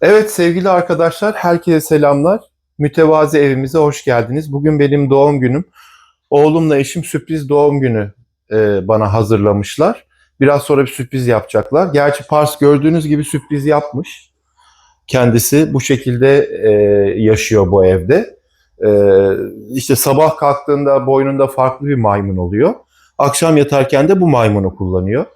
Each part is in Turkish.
Evet sevgili arkadaşlar, herkese selamlar. Mütevazi evimize hoş geldiniz. Bugün benim doğum günüm. Oğlumla eşim sürpriz doğum günü e, bana hazırlamışlar. Biraz sonra bir sürpriz yapacaklar. Gerçi Pars gördüğünüz gibi sürpriz yapmış. Kendisi bu şekilde e, yaşıyor bu evde. E, işte sabah kalktığında boynunda farklı bir maymun oluyor. Akşam yatarken de bu maymunu kullanıyor.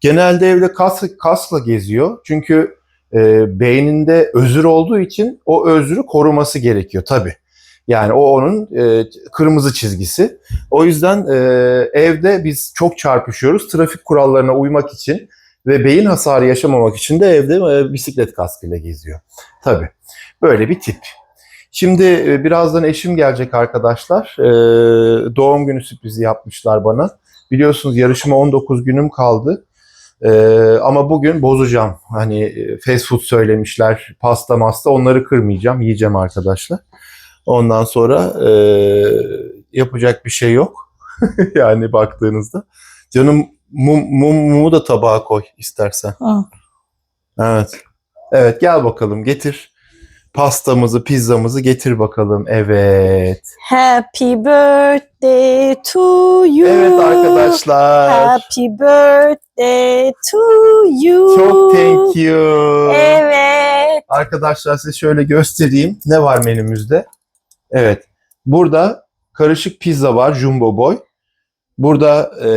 Genelde evde kas, kasla geziyor. Çünkü e, beyninde özür olduğu için o özrü koruması gerekiyor tabii. Yani o onun e, kırmızı çizgisi. O yüzden e, evde biz çok çarpışıyoruz. Trafik kurallarına uymak için ve beyin hasarı yaşamamak için de evde e, bisiklet kaskıyla geziyor. Tabii. Böyle bir tip. Şimdi e, birazdan eşim gelecek arkadaşlar. E, doğum günü sürprizi yapmışlar bana. Biliyorsunuz yarışıma 19 günüm kaldı. Ee, ama bugün bozacağım. Hani e, fast food söylemişler, pasta masta onları kırmayacağım, yiyeceğim arkadaşlar. Ondan sonra e, yapacak bir şey yok. yani baktığınızda. Canım mum, mum, mumu da tabağa koy istersen. Hı. Evet. Evet gel bakalım getir. Pastamızı, pizzamızı getir bakalım. Evet. Happy birthday to you. Evet arkadaşlar. Happy birthday to you. Çok thank you. Evet. Arkadaşlar size şöyle göstereyim. Ne var menümüzde? Evet. Burada karışık pizza var. Jumbo boy. Burada e,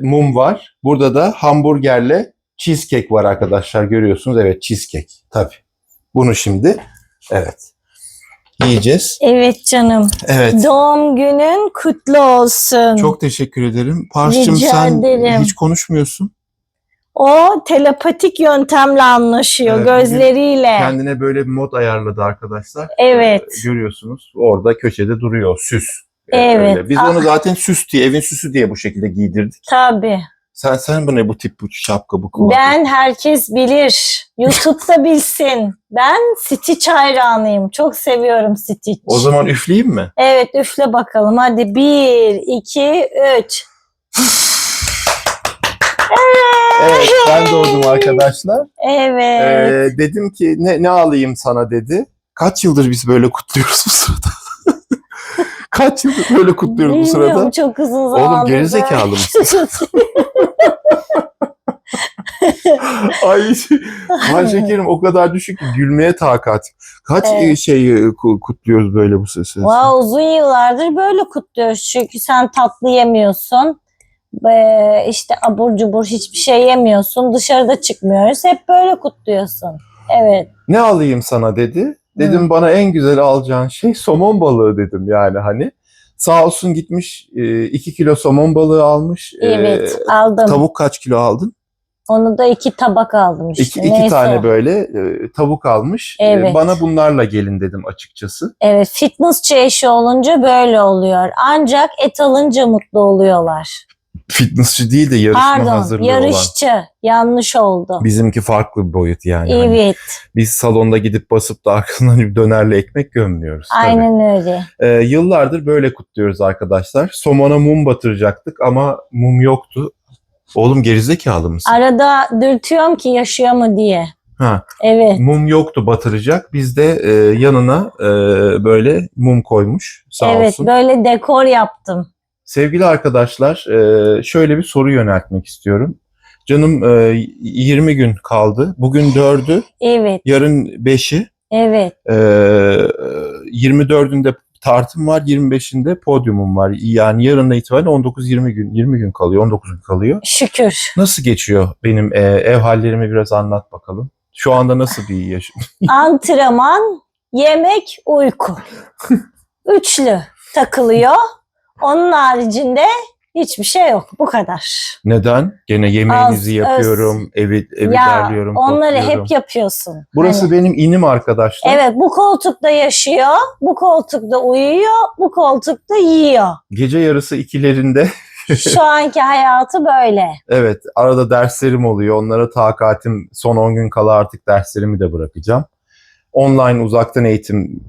mum var. Burada da hamburgerle cheesecake var arkadaşlar. Görüyorsunuz. Evet cheesecake. Tabii. Bunu şimdi evet yiyeceğiz. Evet canım. Evet. Doğum günün kutlu olsun. Çok teşekkür ederim. Pars'cığım Rica sen ederim. hiç konuşmuyorsun. O telepatik yöntemle anlaşıyor Evet, bugün gözleriyle. Kendine böyle bir mod ayarladı arkadaşlar. Evet. Ee, görüyorsunuz. Orada köşede duruyor. Süs. Ee, Evet. Biz Ah. onu zaten süs diye, evin süsü diye bu şekilde giydirdik. Tabii. Sen sen bu ne bu tip bu şapka bu kulak? Ben herkes bilir. YouTube'da bilsin. Ben Stitch hayranıyım. Çok seviyorum Stitch. O zaman üfleyeyim mi? Evet üfle bakalım. Hadi bir, iki, üç. Evet ben doğdum arkadaşlar. Evet. Ee, dedim ki ne, ne alayım sana dedi. Kaç yıldır biz böyle kutluyoruz bu sırada? Kaç yıldır böyle kutluyoruz bu Bilmiyorum, sırada? çok uzun zamandır. Oğlum gerizekalı mısın? Ay, ay şekerim o kadar düşük ki gülmeye takat. Kaç Evet. e, şey e, ku- kutluyoruz böyle bu sesi? Wow, uzun yıllardır böyle kutluyoruz. Çünkü sen tatlı yemiyorsun. İşte abur cubur hiçbir şey yemiyorsun. Dışarıda çıkmıyoruz. Hep böyle kutluyorsun. Evet. Ne alayım sana dedi. Dedim bana en güzel alacağın şey somon balığı dedim yani hani. Sağ olsun gitmiş 2 kilo somon balığı almış. Ee, Evet. aldım. Tavuk kaç kilo aldın? Onu da iki tabak aldım işte. İki, iki Neyse tane böyle e, tavuk almış. E, Evet. bana bunlarla gelin dedim açıkçası. Evet fitnessçi eşi olunca böyle oluyor. Ancak et alınca mutlu oluyorlar. Fitnessçi değil de yarışma Pardon hazırlığı olan. yarışçı. Yanlış oldu. Bizimki farklı bir boyut yani. Hani Evet biz salonda gidip basıp da arkasından bir dönerle ekmek gömmüyoruz. tabii. aynen öyle. Ee, yıllardır böyle kutluyoruz arkadaşlar. Somona mum batıracaktık ama mum yoktu. Oğlum gerizekalı mısın? Arada dürtüyorum ki yaşıyor mu diye. Ha, Evet. mum yoktu batıracak. Biz de e, yanına e, böyle mum koymuş. Sağ evet olsun. böyle dekor yaptım. Sevgili arkadaşlar, e, şöyle bir soru yöneltmek istiyorum. Canım e, 20 gün kaldı. Bugün 4'ü, Evet yarın 5'i. evet. E, 24'ünde tartım var, 25'inde podyumum var. Yani yarından itibaren 19-20 gün, 20 gün kalıyor, 19 gün kalıyor. Şükür. Nasıl geçiyor benim e, ev hallerimi biraz anlat bakalım. Şu anda nasıl bir yaşam? Antrenman, yemek, uyku. Üçlü takılıyor. Onun haricinde hiçbir şey yok. Bu kadar. Neden? Gene yemeğinizi Az, yapıyorum, evi, evi ya derliyorum, onları topluyorum. hep yapıyorsun. Burası benim inim arkadaşlar. Evet bu koltukta yaşıyor, bu koltukta uyuyor, bu koltukta yiyor. Gece yarısı ikilerinde Şu anki hayatı böyle. evet arada derslerim oluyor. Onlara takatim son 10 gün kala artık derslerimi de bırakacağım. Online uzaktan eğitim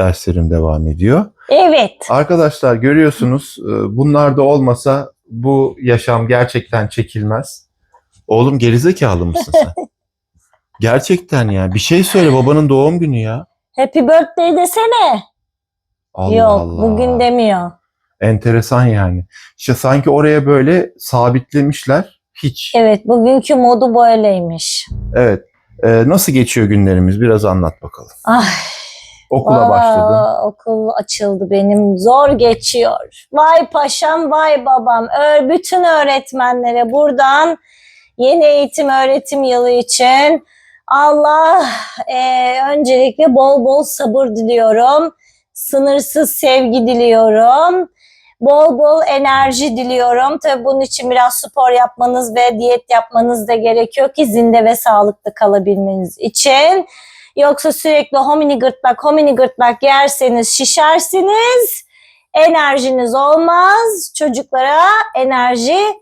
derslerim devam ediyor. Evet. Arkadaşlar görüyorsunuz e, bunlar da olmasa bu yaşam gerçekten çekilmez. Oğlum gerizekalı mısın sen? Gerçekten yani. Bir şey söyle babanın doğum günü ya. Happy birthday desene. Allah Yok Allah. bugün demiyor. Enteresan yani. İşte sanki oraya böyle sabitlemişler. Hiç. Evet bugünkü modu böyleymiş. Evet. Ee, nasıl geçiyor günlerimiz? Biraz anlat bakalım. Ay Okula Aa, başladın. Okul açıldı benim. Zor geçiyor. Vay paşam vay babam. Ö- bütün öğretmenlere buradan yeni eğitim öğretim yılı için Allah e, öncelikle bol bol sabır diliyorum. Sınırsız sevgi diliyorum. Bol bol enerji diliyorum. Tabii bunun için biraz spor yapmanız ve diyet yapmanız da gerekiyor ki zinde ve sağlıklı kalabilmeniz için. Yoksa sürekli homini gırtlak, homini gırtlak yerseniz şişersiniz. Enerjiniz olmaz. Çocuklara enerjili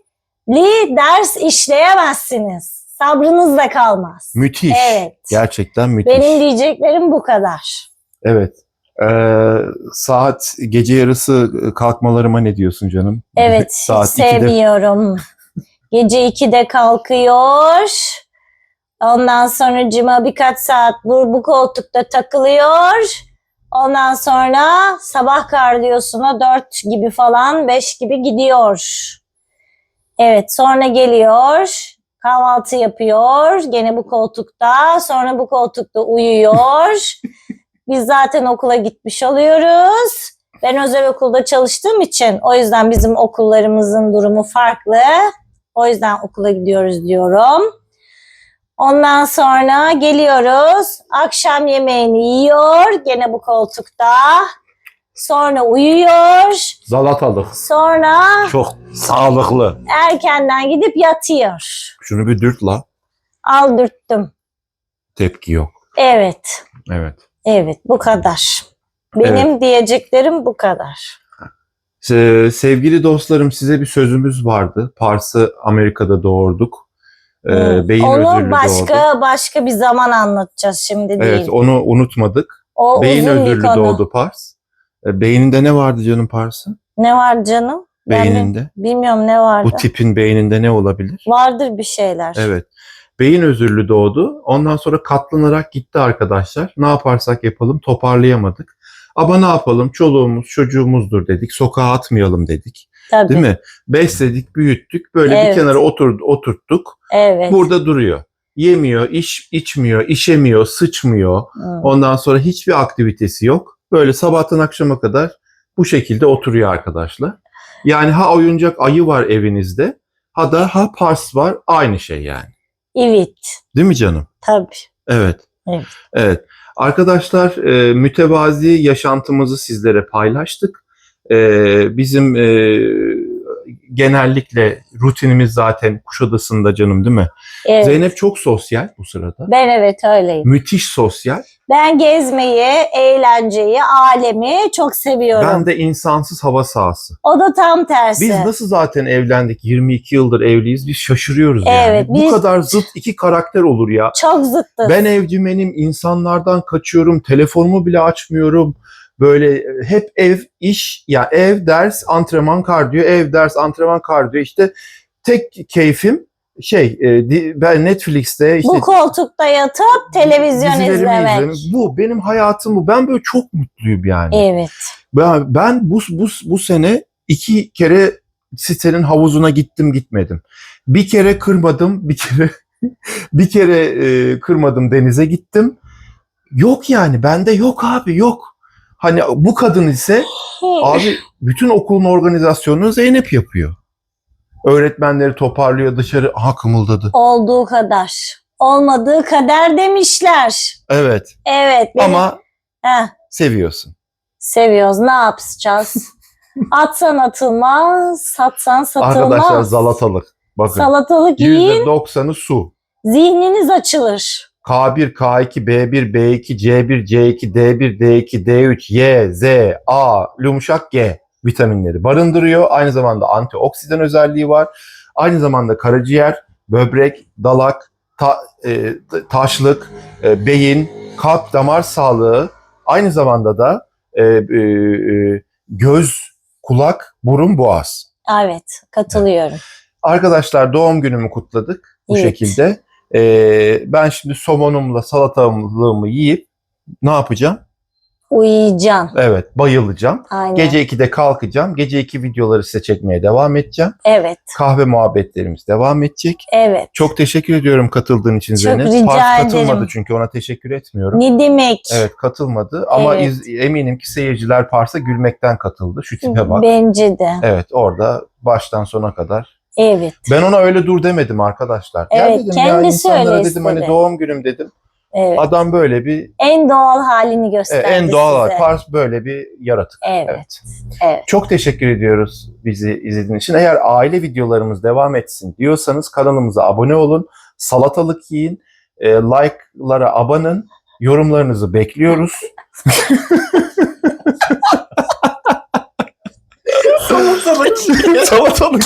ders işleyemezsiniz. Sabrınız da kalmaz. Müthiş. Evet. Gerçekten müthiş. Benim diyeceklerim bu kadar. Evet. Ee, saat gece yarısı kalkmalarıma ne diyorsun canım? Evet, saat 2'de sevmiyorum. Gece 2'de kalkıyor. Ondan sonra cima birkaç saat bu, bu koltukta takılıyor. Ondan sonra sabah kardiyosuna 4 gibi falan 5 gibi gidiyor. Evet sonra geliyor. Kahvaltı yapıyor. Gene bu koltukta. Sonra bu koltukta uyuyor. Biz zaten okula gitmiş oluyoruz. Ben özel okulda çalıştığım için o yüzden bizim okullarımızın durumu farklı. O yüzden okula gidiyoruz diyorum. Ondan sonra geliyoruz. Akşam yemeğini yiyor. Gene bu koltukta. Sonra uyuyor. Zalatalık. Sonra Çok sağlıklı. erkenden gidip yatıyor. Şunu bir dürt la. Aldırttım. Tepki yok. Evet. Evet. Evet bu kadar. Benim diyeceklerim bu kadar. Sevgili dostlarım size bir sözümüz vardı. Pars'ı Amerika'da doğurduk. Hmm. beyin Onu özürlü başka doğdu. başka bir zaman anlatacağız şimdi değil. Evet onu unutmadık. o Beyin uzun özürlü konu. doğdu Pars. Ee, beyninde ne vardı canım Pars'ın? Ne var canım? Ben de Beyninde. bilmiyorum ne vardı. Bu tipin beyninde ne olabilir? Vardır bir şeyler. Evet. Beyin özürlü doğdu. Ondan sonra katlanarak gitti arkadaşlar. Ne yaparsak yapalım toparlayamadık. Ama ne yapalım? Çoluğumuz, çocuğumuzdur dedik. Sokağa atmayalım dedik. Tabii. Değil mi? Besledik, büyüttük. Böyle Evet. bir kenara otur, oturttuk. Evet. Burada duruyor. Yemiyor, iş içmiyor, işemiyor, sıçmıyor. Hı. Ondan sonra hiçbir aktivitesi yok. Böyle sabahtan akşama kadar bu şekilde oturuyor arkadaşlar. Yani ha oyuncak ayı var evinizde ha da ha pars var aynı şey yani. Evet. Değil mi canım? Tabii. Evet. Evet. Evet. Arkadaşlar e, mütevazi yaşantımızı sizlere paylaştık. E, bizim e, genellikle rutinimiz zaten Kuşadası'nda canım değil mi? Evet. Zeynep çok sosyal bu sırada. Ben evet öyleyim. Müthiş sosyal. Ben gezmeyi, eğlenceyi, alemi çok seviyorum. Ben de insansız hava sahası. O da tam tersi. Biz nasıl zaten evlendik 22 yıldır evliyiz biz şaşırıyoruz yani. Evet, Bu biz- kadar zıt iki karakter olur ya. Çok zıttız. Ben evcimenim, insanlardan kaçıyorum, telefonumu bile açmıyorum. Böyle e, hep ev, iş, ya ev, ders, antrenman, kardiyo, ev, ders, antrenman, kardiyo. İşte tek keyfim şey, e, ben Netflix'te işte Bu koltukta yatıp televizyon izlemek. izlemek. Bu benim hayatım bu. Ben böyle çok mutluyum yani. Evet. Ben, ben bu, bu, bu sene iki kere sitenin havuzuna gittim gitmedim. Bir kere kırmadım, bir kere bir kere e, kırmadım denize gittim. Yok yani bende yok abi yok. Hani bu kadın ise abi bütün okulun organizasyonunu Zeynep yapıyor. Öğretmenleri toparlıyor dışarı. Aha kımıldadı. Olduğu kadar. Olmadığı kadar demişler. Evet Evet. Benim... ama Heh, seviyorsun. seviyoruz. Ne yapacağız? Atsan atılmaz, satsan satılmaz. Arkadaşlar zalatalık. Bakın Salatalık yiyin, %90'ı su. zihniniz açılır. K1, K2, B1, B2, C1, C2, D1, D2, D3, Y, Z, A, yumuşak G vitaminleri barındırıyor. Aynı zamanda antioksidan özelliği var. Aynı zamanda karaciğer, böbrek, dalak, ta- e, taşlık, e, beyin, kalp, damar sağlığı, aynı zamanda da e, e, e, göz, kulak, burun, boğaz. Evet, katılıyorum. Arkadaşlar doğum günümü kutladık bu Evet. şekilde. Ee, ben şimdi somonumla salatalığımı yiyip ne yapacağım? Uyuyacaksın. Evet bayılacağım. Aynen. Gece 2'de kalkacağım. Gece 2 videoları size çekmeye devam edeceğim. Evet. Kahve muhabbetlerimiz devam edecek. Evet. Çok teşekkür ediyorum katıldığın için Çok Zeynep. rica Pars katılmadı ederim. çünkü ona teşekkür etmiyorum. Ne demek? Evet katılmadı ama Evet. iz- eminim ki seyirciler Pars'a gülmekten katıldı. Şu tipe bak. Bence de. Evet orada baştan sona kadar. Evet. Ben ona öyle dur demedim arkadaşlar. Evet, dedim ya kendisi insanlara öyle dedim hani istedi. doğum günüm dedim. Evet. Adam böyle bir En doğal halini e, gösterdi en doğal size. Pars böyle bir yaratık. Evet. Evet. Evet. Çok teşekkür ediyoruz bizi izlediğiniz için. Eğer aile videolarımız devam etsin diyorsanız kanalımıza abone olun. Salatalık yiyin. E, like'lara abanın. Yorumlarınızı bekliyoruz. Salatalık. Salatalık.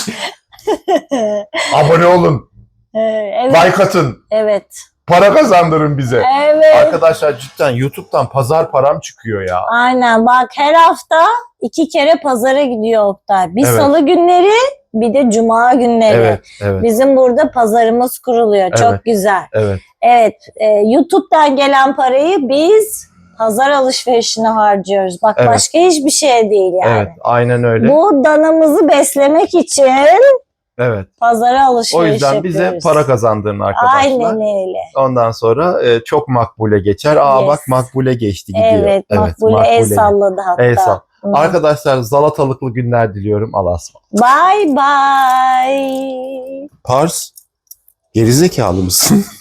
Abone olun. Ee, evet. Like atın. Evet. Para kazandırın bize. Evet. Arkadaşlar cidden YouTube'dan pazar param çıkıyor ya. Aynen bak her hafta iki kere pazara gidiyor Oktay. Bir Evet. salı günleri bir de cuma günleri. Evet, evet, Bizim burada pazarımız kuruluyor. Çok Evet. güzel. evet. Evet. e, YouTube'dan gelen parayı biz pazar alışverişine harcıyoruz. Bak Evet. başka hiçbir şey değil yani. Evet, aynen öyle. Bu danamızı beslemek için Evet. pazara alışveriş O yüzden bize yapıyoruz. para kazandırın arkadaşlar. Aynen öyle. Ondan sonra e, çok makbule geçer. Aa Yes. bak makbule geçti gidiyor. Evet, Makbule el salladı hatta. El sall- Hı. Arkadaşlar zalatalıklı günler diliyorum. Allah'a ısmarladık. Bye bye. Pars, gerizekalı mısın?